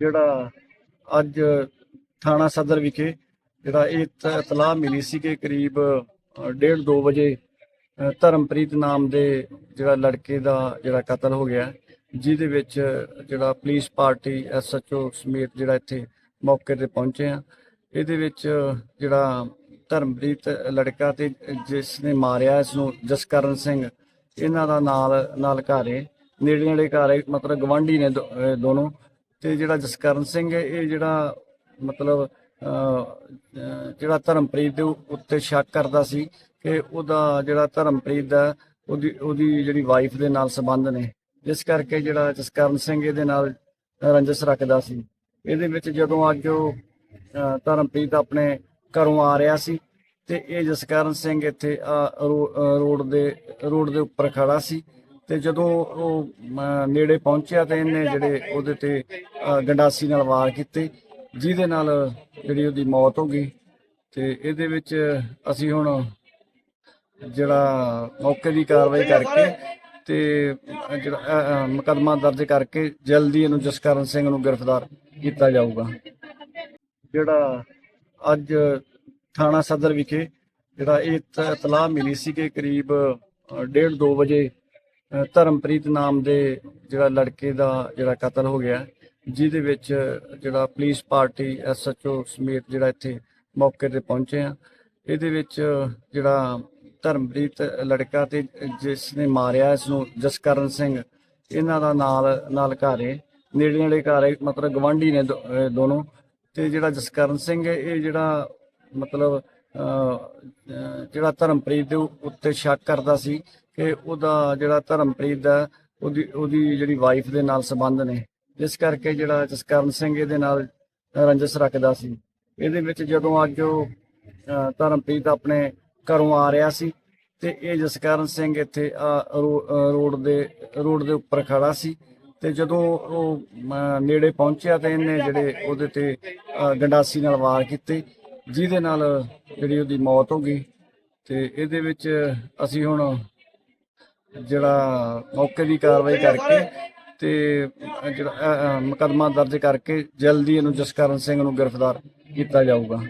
ਜਿਹੜਾ ਅੱਜ ਥਾਣਾ ਸਦਰ ਵਿਖੇ ਜਿਹੜਾ ਇਹ ਇਤਲਾਹ ਮਿਲੀ ਸੀ ਕਿ ਕਰੀਬ 1:30 2 ਵਜੇ ਧਰਮਪ੍ਰੀਤ ਨਾਮ ਦੇ ਜਿਹੜਾ ਲੜਕੇ ਦਾ ਜਿਹੜਾ ਕਤਲ ਹੋ ਗਿਆ, ਜਿਹਦੇ ਵਿੱਚ ਜਿਹੜਾ ਪੁਲਿਸ ਪਾਰਟੀ ਐਸਐਚਓ ਸਮੇਤ ਜਿਹੜਾ ਇੱਥੇ ਮੌਕੇ ਤੇ ਪਹੁੰਚੇ ਆ। ਇਹਦੇ ਵਿੱਚ ਜਿਹੜਾ ਧਰਮਪ੍ਰੀਤ ਲੜਕਾ ਤੇ ਜਿਸ ਨੇ ਮਾਰਿਆ, ਇਸ ਨੂੰ ਜਸਕਰਨ ਸਿੰਘ, ਇਹਨਾਂ ਦਾ ਨਾਲ ਨਾਲ ਘਰ ਹੈ ਨੇੜੇ ਨੇੜੇ ਘਰ ਮਤਲਬ ਗਵਾਂਢੀ ਨੇ ਦੋ- ਅਹ ਦੋਨੋਂ। ਤੇ ਜਿਹੜਾ ਜਸਕਰਨ ਸਿੰਘ ਹੈ, ਇਹ ਜਿਹੜਾ ਮਤਲਬ ਜਿਹੜਾ ਧਰਮਪ੍ਰੀਤ ਦੇ ਉੱਤੇ ਸ਼ੱਕ ਕਰਦਾ ਸੀ ਕਿ ਉਹਦਾ ਜਿਹੜਾ ਧਰਮਪ੍ਰੀਤ ਦਾ, ਉਹਦੀ ਉਹਦੀ ਜਿਹੜੀ ਵਾਈਫ ਦੇ ਨਾਲ ਸੰਬੰਧ ਨੇ ਜਿਸ ਕਰਕੇ ਜਿਹੜਾ ਜਸਕਰਨ ਸਿੰਘ ਇਹਦੇ ਨਾਲ ਰੰਜਸ ਰੱਖਦਾ ਸੀ। ਇਹਦੇ ਵਿੱਚ ਜਦੋਂ ਅੱਜ ਉਹ ਧਰਮਪ੍ਰੀਤ ਆਪਣੇ ਘਰੋਂ ਆ ਰਿਹਾ ਸੀ ਤੇ ਇਹ ਜਸਕਰਨ ਸਿੰਘ ਇੱਥੇ ਰੋਡ ਦੇ ਰੋਡ ਦੇ ਉੱਪਰ ਖੜਾ ਸੀ। ਤੇ ਜਦੋਂ ਉਹ ਨੇੜੇ ਪਹੁੰਚਿਆ ਤੇ ਇਹਨੇ ਜਿਹੜੇ ਉਹਦੇ ਤੇ ਗੰਡਾਸੀ ਨਾਲ ਵਾਰ ਕੀਤੇ ਜਿਹਦੇ ਨਾਲ ਜਿਹੜੀ ਉਹਦੀ ਮੌਤ ਹੋ ਗਈ ਤੇ ਇਹਦੇ ਵਿੱਚ ਅਸੀਂ ਹੁਣ ਜਿਹੜਾ ਮੌਕੇ ਦੀ ਕਾਰਵਾਈ ਕਰਕੇ ਤੇ ਜਿਹੜਾ ਅ, ਮੁਕੱਦਮਾ ਦਰਜ ਕਰਕੇ ਜਲਦੀ ਇਹਨੂੰ ਜਸਕਰਨ ਸਿੰਘ ਨੂੰ ਗ੍ਰਿਫਤਾਰ ਕੀਤਾ ਜਾਊਗਾ। ਜਿਹੜਾ ਅੱਜ ਥਾਣਾ ਸਦਰ ਵਿਖੇ ਜਿਹੜਾ ਇਹ ਇਤਲਾਹ ਮਿਲੀ ਸੀ ਕਿ ਕਰੀਬ 1:30 2 ਵਜੇ ਧਰਮਪ੍ਰੀਤ ਨਾਮ ਦੇ ਜਿਹੜਾ ਲੜਕੇ ਦਾ ਜਿਹੜਾ ਕਤਲ ਹੋ ਗਿਆ, ਜਿਹਦੇ ਵਿੱਚ ਜਿਹੜਾ ਪੁਲਿਸ ਪਾਰਟੀ ਐਸਐਚਓ ਸਮੇਤ ਜਿਹੜਾ ਇੱਥੇ ਮੌਕੇ ਤੇ ਪਹੁੰਚੇ ਆ। ਇਹਦੇ ਵਿੱਚ ਜਿਹੜਾ ਧਰਮਪ੍ਰੀਤ ਲੜਕਾ ਤੇ ਜਿਸ ਨੇ ਮਾਰਿਆ, ਇਸ ਨੂੰ ਜਸਕਰਨ ਸਿੰਘ, ਇਹਨਾਂ ਦਾ ਨਾਲ ਨਾਲ ਘਰ ਹੈ। ਨੇੜੇ ਨੇੜੇ ਘਰ ਹੈ, ਮਤਲਬ ਗਵਾਂਢੀ ਨੇ ਦੋ- ਦੋਨੋਂ। ਤੇ ਜਿਹੜਾ ਜਸਕਰਨ ਸਿੰਘ ਹੈ, ਇਹ ਜਿਹੜਾ ਮਤਲਬ ਜਿਹੜਾ ਧਰਮਪ੍ਰੀਤ ਦੇ ਉੱਤੇ ਸ਼ੱਕ ਕਰਦਾ ਸੀ ਕਿ ਉਹਦਾ ਜਿਹੜਾ ਧਰਮਪ੍ਰੀਤ ਦਾ, ਉਹਦੀ ਉਹਦੀ ਜਿਹੜੀ ਵਾਈਫ ਦੇ ਨਾਲ ਸੰਬੰਧ ਨੇ, ਜਿਸ ਕਰਕੇ ਜਿਹੜਾ ਜਸਕਰਨ ਸਿੰਘ ਇਹਦੇ ਨਾਲ ਰੰਜਸ ਰੱਖਦਾ ਸੀ। ਇਹਦੇ ਵਿੱਚ ਜਦੋਂ ਅੱਜ ਉਹ ਧਰਮਪ੍ਰੀਤ ਆਪਣੇ ਘਰੋਂ ਆ ਰਿਹਾ ਸੀ ਤੇ ਇਹ ਜਸਕਰਨ ਸਿੰਘ ਇੱਥੇ ਰੋਡ ਦੇ ਰੋਡ ਦੇ ਉੱਪਰ ਖੜਾ ਸੀ ਤੇ ਜਦੋਂ ਉਹ ਨੇੜੇ ਪਹੁੰਚਿਆ ਤੇ ਇਹਨੇ ਜਿਹੜੇ ਉਹਦੇ ਤੇ ਗੰਡਾਸੀ ਨਾਲ ਵਾਰ ਕੀਤੇ, ਜਿਹਦੇ ਨਾਲ ਜਿਹੜੀ ਉਹਦੀ ਮੌਤ ਹੋ ਗਈ ਤੇ ਇਹਦੇ ਵਿੱਚ ਅਸੀਂ ਹੁਣ ਜਿਹੜਾ ਮੌਕੇ ਦੀ ਕਾਰਵਾਈ ਕਰਕੇ ਤੇ ਜਿਹੜਾ ਅ, ਮੁਕੱਦਮਾ ਦਰਜ ਕਰਕੇ ਜਲਦੀ ਇਹਨੂੰ ਜਸਕਰਨ ਸਿੰਘ ਨੂੰ ਗ੍ਰਿਫਤਾਰ ਕੀਤਾ ਜਾਊਗਾ।